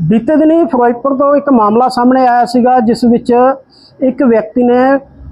ਬੀਤੇ ਦਿਨੀ ਫਿਰੋਜ਼ਪੁਰ ਤੋਂ ਇੱਕ ਮਾਮਲਾ ਸਾਹਮਣੇ ਆਇਆ ਸੀਗਾ ਜਿਸ ਵਿੱਚ ਇੱਕ ਵਿਅਕਤੀ ਨੇ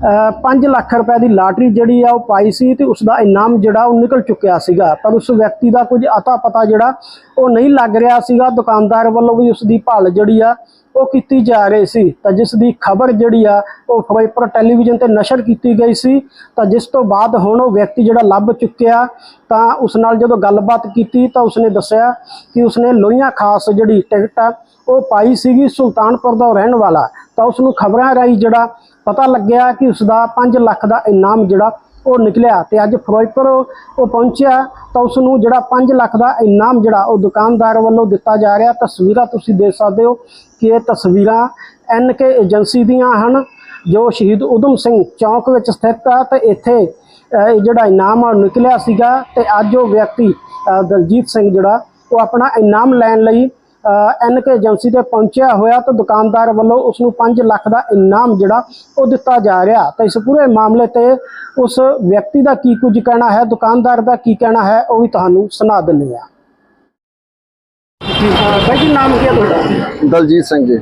5 ਲੱਖ ਰੁਪਏ ਦੀ ਲਾਟਰੀ ਜਿਹੜੀ ਆ ਉਹ ਪਾਈ ਸੀ ਤੇ ਉਸ ਦਾ ਇਨਾਮ ਜਿਹੜਾ ਉਹ ਨਿਕਲ ਚੁੱਕਿਆ ਸੀਗਾ। ਪਰ ਉਸ ਵਿਅਕਤੀ ਦਾ ਕੁਝ ਅਤਾ ਪਤਾ ਜਿਹੜਾ ਉਹ ਨਹੀਂ ਲੱਗ ਰਿਹਾ ਸੀਗਾ। ਦੁਕਾਨਦਾਰ ਵੱਲੋਂ ਵੀ ਉਸ ਦੀ ਭਾਲ ਜਿਹੜੀ ਆ ਉਹ ਕੀਤੀ ਜਾ ਰਹੀ ਸੀ। ਤਾਂ ਜਿਸ ਦੀ ਖਬਰ ਜਿਹੜੀ ਆ ਉਹ ਫਿਰੋਜ਼ਪੁਰ ਟੈਲੀਵਿਜ਼ਨ ਤੇ ਨਸ਼ਰ ਕੀਤੀ ਗਈ ਸੀ। ਤਾਂ ਜਿਸ ਤੋਂ ਬਾਅਦ ਹੁਣ ਉਹ ਵਿਅਕਤੀ ਜਿਹੜਾ ਲੱਭ ਚੁੱਕਿਆ, ਤਾਂ ਉਸ ਨਾਲ ਜਦੋਂ ਗੱਲਬਾਤ ਕੀਤੀ ਤਾਂ ਉਸਨੇ ਦੱਸਿਆ ਕਿ ਉਸਨੇ ਲੋਹੀਆਂ ਖਾਸ ਜਿਹੜੀ ਟਿਕਟ ਆ ਉਹ ਪਾਈ ਸੀਗੀ ਸੁਲਤਾਨਪੁਰ ਦਾ ਰਹਿਣ ਵਾਲਾ। ਤਾਂ ਉਸ ਨੂੰ ਖਬਰਾਂ ਰਾਹੀਂ ਜਿਹੜਾ ਪਤਾ ਲੱਗਿਆ ਕਿ ਉਸ ਦਾ 5 ਲੱਖ ਦਾ ਇਨਾਮ ਜਿਹੜਾ ਉਹ ਨਿਕਲਿਆ ਤੇ ਅੱਜ ਫਿਰੋਜ਼ਪੁਰ ਉਹ ਪਹੁੰਚਿਆ ਤਾਂ ਉਸ ਨੂੰ ਜਿਹੜਾ 5 ਲੱਖ ਦਾ ਇਨਾਮ ਜਿਹੜਾ ਉਹ ਦੁਕਾਨਦਾਰ ਵੱਲੋਂ ਦਿੱਤਾ ਜਾ ਰਿਹਾ। ਤਸਵੀਰਾਂ ਤੁਸੀਂ ਦੇਖ ਸਕਦੇ ਹੋ ਕਿ ਇਹ ਤਸਵੀਰਾਂ ਐਨ ਕੇ ਏਜੰਸੀ ਦੀਆਂ ਹਨ, ਜੋ ਸ਼ਹੀਦ ਉਦਮ ਸਿੰਘ ਚੌਂਕ ਵਿੱਚ ਸਥਿਤ ਆ ਤੇ ਇੱਥੇ ਇਹ ਜਿਹੜਾ ਇਨਾਮ ਉਹ ਨਿਕਲਿਆ ਸੀਗਾ ਤੇ ਅੱਜ ਉਹ ਵਿਅਕਤੀ ਦਲਜੀਤ ਸਿੰਘ ਜਿਹੜਾ ਉਹ ਆਪਣਾ ਇਨਾਮ ਲੈਣ ਲਈ ਐਨ ਕੇ ਏਜੰਸੀ ਤੇ ਪਹੁੰਚਿਆ ਹੋਇਆ ਤਾਂ ਦੁਕਾਨਦਾਰ ਵੱਲੋਂ ਉਸ ਨੂੰ 5 ਲੱਖ ਦਾ ਇਨਾਮ ਜਿਹੜਾ ਉਹ ਦਿੱਤਾ ਜਾ ਰਿਹਾ। ਤਾਂ ਇਸ ਪੂਰੇ ਮਾਮਲੇ ਤੇ ਉਸ ਵਿਅਕਤੀ ਦਾ ਕੀ ਕੁਝ ਕਹਿਣਾ ਹੈ ਦੁਕਾਨਦਾਰ ਦਾ ਕੀ ਕਹਿਣਾ ਹੈ ਉਹ ਵੀ ਤੁਹਾਨੂੰ ਸੁਣਾ ਦਿੰਦੇ ਆ ਭਾਈ ਜੀ ਨਾਮ ਕੀ ਹੈ ਤੁਹਾਡਾ? ਦਲਜੀਤ ਸਿੰਘ ਜੀ।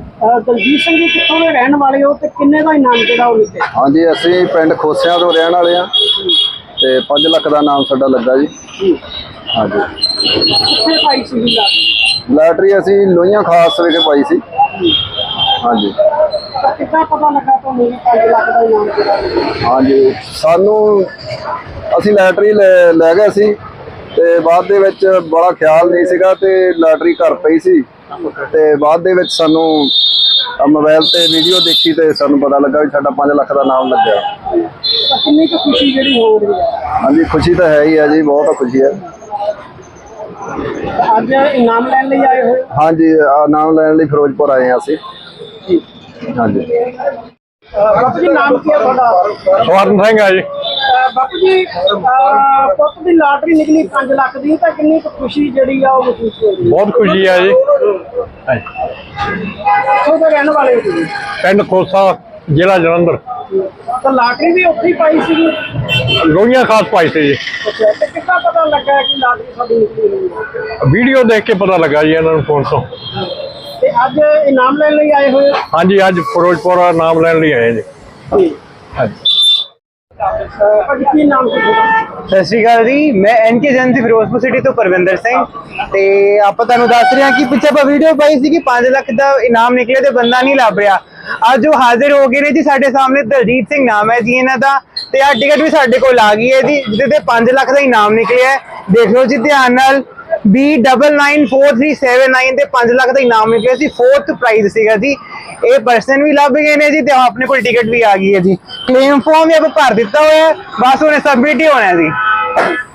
ਦਲਜੀਤ ਸਿੰਘ ਜੀ ਕਿੱਥੋਂ ਦੇ ਰਹਿਣ ਵਾਲੇ ਹੋ ਤੇ ਕਿੰਨੇ ਦਾ ਇਨਾਮ ਜਿਹੜਾ ਉਹ ਨਿਕਲਿਆ ਹਾਂਜੀ ਅਸੀਂ ਪਿੰਡ ਖੋਸਿਆਂ ਤੋਂ ਰਹਿਣ ਵਾਲੇ ਆ ਤੇ 5 ਲੱਖ ਦਾ ਨਾਮ ਸਾਡਾ ਲੱਗਾ ਜੀ। ਹਾਂਜੀ। ਕਿੱਥੇ ਪਾਈ ਸੀ ਜੀ ਲਾਟਰੀ? ਅਸੀਂ ਲੋਹੀਆਂ ਖਾਸ ਵਿਖੇ ਪਾਈ ਸੀ। ਹਾਂਜੀ। ਕਿੱਦਾਂ ਪਤਾ ਲੱਗਾ ਤੁਹਾਨੂੰ ਵੀ 5 ਲੱਖ ਦਾ ਇਨਾਮ ਜਿਹੜਾ ਹਾਂਜੀ। ਸਾਨੂੰ ਅਸੀਂ ਲਾਟਰੀ ਲੈ ਗਏ ਸੀ ਤੇ ਬਾਅਦ ਦੇ ਵਿੱਚ ਬੜਾ ਖਿਆਲ ਨਹੀਂ ਸੀਗਾ ਤੇ ਲਾਟਰੀ ਘਰ ਪਈ ਸੀ। ਤੇ ਬਾਅਦ ਦੇ ਵਿੱਚ ਸਾਨੂੰ ਆਹ ਮੋਬਾਈਲ ਤੇ ਵੀਡੀਓ ਦੇਖੀ ਤੇ ਸਾਨੂੰ ਪਤਾ ਲੱਗਾ ਵੀ ਸਾਡਾ 5 ਲੱਖ ਦਾ ਨਾਮ ਲੱਗਿਆ। ਤਾਂ ਕਿੰਨੀ ਕੁ ਖੁਸ਼ੀ ਜਿਹੜੀ ਹੋ ਰਹੀ ਹੈ? ਹਾਂਜੀ ਖੁਸ਼ੀ ਤਾਂ ਹੈ ਹੀ ਹੈ ਜੀ ਬਹੁਤ ਖੁਸ਼ੀ ਹੈ। ਅੱਜ ਇਨਾਮ ਲੈਣ ਲਈ ਆਏ ਹੋਏ? ਹੋ? ਹਾਂਜੀ ਨਾਮ ਲੈਣ ਲਈ ਫਿਰੋਜ਼ਪੁਰ ਆਏ ਹਾਂ ਅਸੀਂ। ਹਾਂਜੀ। ਅਹ ਬਾਪੂ ਜੀ ਨਾਮ ਕੀ ਹੈ ਤੁਹਾਡਾ? ਸਵਰਨ ਸਿੰਘ ਆ ਜੀ। ਅਹ ਬਾਪੂ ਜੀ ਅਹ ਪੁੱਤ ਦੀ ਲਾਟਰੀ ਨਿਕਲੀ 5 ਲੱਖ ਦੀ ਤਾਂ ਕਿੰਨੀ ਕੁ ਖੁਸ਼ੀ ਜਿਹੜੀ ਆ ਉਹ ਮਹਿਸੂਸ ਹੋ ਰਹੀ ਹੈ? ਬਹੁਤ ਖੁਸ਼ੀ ਆ ਜੀ। ਕਿੱਥੋਂ ਦੇ ਰਹਿਣ ਵਾਲੇ ਹੋ ਤੁਸੀਂ ਪਿੰਡ ਖੋਸਾ ਜ਼ਿਲ੍ਹਾ ਜਲੰਧਰ। ਤਾਂ ਲਾਟਰੀ ਵੀ ਉੱਥੇ ਹੀ ਪਾਈ ਸੀਗੀ ਲੋਹੀਆਂ ਖਾਸ ਪਾਈ ਸੀ ਜੀ। ਅੱਛਾ ਤੇ ਕਿੱਦਾਂ ਪਤਾ ਲੱਗਾ ਕਿ ਲਾਟਰੀ ਸਾਡੀ ਨਿਕਲੀ ਹੋਈ ਹੈ? ਵੀਡੀਓ ਦੇਖ ਕੇ ਪਤਾ ਲੱਗਾ ਜੀ ਇਹਨਾਂ ਨੂੰ ਫੋਨ ਤੋਂ। ਤੇ ਅੱਜ ਇਨਾਮ ਲੈਣ ਲਈ ਆਏ ਹੋਏ ਹੋ? ਹਾਂਜੀ ਅੱਜ ਫਿਰੋਜ਼ਪੁਰ ਨਾਮ ਲੈਣ ਲਈ ਆਏ ਜੀ। ਹਾਂਜੀ। ਭਾਜੀ ਕੀ ਨਾਮ ਸੀ ਤੁਹਾਡਾ ਸਤਿ ਸ਼੍ਰੀ ਅਕਾਲ ਜੀ, ਮੈਂ ਐਨਕੇ ਏਜੰਸੀ ਫਿਰੋਜ਼ਪੁਰ ਸਿਟੀ ਤੋਂ ਪਰਵਿੰਦਰ ਸਿੰਘ ਤੇ ਆਪਾਂ ਤੁਹਾਨੂੰ ਦੱਸ ਰਹੇ ਹਾਂ ਕਿ ਪਿੱਛੇ ਆਪਾਂ ਵੀਡੀਓ ਪਾਈ ਸੀ ਕਿ 5 ਲੱਖ ਦਾ ਇਨਾਮ ਨਿਕਲਿਆ ਤੇ ਬੰਦਾ ਨਹੀਂ ਲੱਭ ਰਿਹਾ। ਅੱਜ ਉਹ ਹਾਜ਼ਰ ਹੋ ਗਏ ਨੇ ਜੀ, ਸਾਡੇ ਸਾਹਮਣੇ ਦਲਜੀਤ ਸਿੰਘ ਨਾਮ ਹੈ ਜੀ ਇਹਨਾਂ ਦਾ ਤੇ ਆ ਟਿਕਟ ਵੀ ਸਾਡੇ ਕੋਲ ਆ ਗਈ ਹੈ ਜੀ, ਜਿਹਦੇ ਤੇ 5 ਲੱਖ ਦਾ ਇਨਾਮ ਨਿਕਲਿਆ ਹੈ। ਦੇਖ ਲਓ ਜੀ ਧਿਆਨ ਨਾਲ B994379 ਤੇ 5 ਲੱਖ ਦਾ ਇਨਾਮ ਨਿਕਲਿਆ ਸੀ ਫੋਰਥ ਪ੍ਰਾਈਜ਼ ਸੀਗਾ ਜੀ। ਇਹ ਪਰਸਨ ਵੀ ਲੱਭ ਗਏ ਨੇ ਜੀ ਤੇ ਆਪਣੇ ਕੋਲ ਟਿਕਟ ਵੀ ਆ ਗਈ ਹੈ ਜੀ। ਕਲੇਮ ਫਾਰਮ ਵੀ ਆਪਾਂ ਭਰ ਦਿੱਤਾ ਹੋਇਆ ਹੈ ਬਸ ਉਹਨੇ ਸਬਮਿਟ ਹੀ ਹੋਣਾ ਜੀ।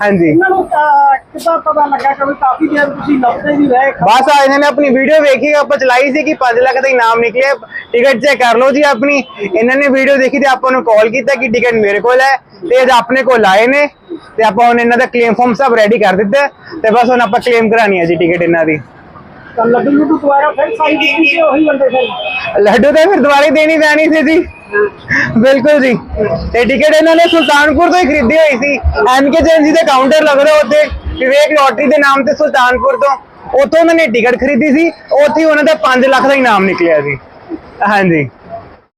ਹਾਂਜੀ। ਇਹਨਾਂ ਨੂੰ ਅਹ, ਕਿੱਦਾਂ ਪਤਾ ਲੱਗਾ ਕਿ ਵੀ ਕਾਫੀ ਦੇਰ ਤੁਸੀਂ ਲੱਭਦੇ ਵੀ ਰਹੇ? ਬਸ ਆ ਇਹਨਾਂ ਨੇ ਆਪਣੀ ਵੀਡੀਓ ਵੇਖੀ ਆਪਾਂ ਚਲਾਈ ਸੀ ਕਿ 5 ਲੱਖ ਦਾ ਇਨਾਮ ਨਿਕਲਿਆ। ਟਿਕਟ ਚੈੱਕ ਕਰ ਲਓ ਜੀ ਆਪਣੀ। ਇਹਨਾਂ ਨੇ ਵੀਡੀਓ ਦੇਖੀ ਤੇ ਆਪਾਂ ਨੂੰ ਕਾਲ ਕੀਤਾ ਕਿ ਟਿਕਟ ਮੇਰੇ ਕੋਲ ਹੈ ਤੇ ਅੱਜ ਆਪਣੇ ਕੋਲ ਆਏ ਨੇ। ਤੇ ਆਪਾਂ ਹੁਣ ਇਹਨਾਂ ਦਾ ਕਲੇਮ ਫਾਰਮ ਸਭ ਰੈਡੀ ਕਰ ਦਿੱਤਾ ਤੇ ਬਸ ਹੁਣ ਆਪਾਂ ਕਲੇਮ ਕਰਾਣੀ ਹੈ ਜੀ ਟਿਕਟ ਇਹਨਾਂ ਦੀ। ਤਾਂ ਲੱਡੂ ਲੁੱਡੂ ਦੁਬਾਰਾ ਫਿਰ ਸਾਈ ਦਿੱਤੀ ਤੇ ਉਹੀ ਬੰਦੇ ਫਿਰ। ਲੱਡੂ ਤਾਂ ਫਿਰ ਦੁਬਾਰੇ ਦੇਣੀ ਪੈਣੀ ਸੀ ਜੀ। ਬਿਲਕੁਲ ਜੀ। ਤੇ ਟਿਕਟ ਇਹਨਾਂ ਨੇ ਸੁਲਤਾਨਪੁਰ ਤੋਂ ਹੀ ਖਰੀਦੀ ਹੋਈ ਸੀ। ਐਮਕੇ ਏਜੰਸੀ ਦੇ ਕਾਊਂਟਰ ਲੱਗਦਾ ਉੱਥੇ, ਵਿਵੇਕ ਲੋਟਰੀ ਦੇ ਨਾਮ ਤੇ ਸੁਲਤਾਨਪੁਰ ਤੋਂ। ਉੱਥੋਂ ਉਹਨਾਂ ਨੇ ਟਿਕਟ ਖਰੀਦੀ ਸੀ, ਉੱਥੇ ਉਹਨਾਂ ਦਾ 5 ਲੱਖ ਦਾ ਇਨਾਮ ਨਿਕਲਿਆ ਸੀ। ਹਾਂਜੀ।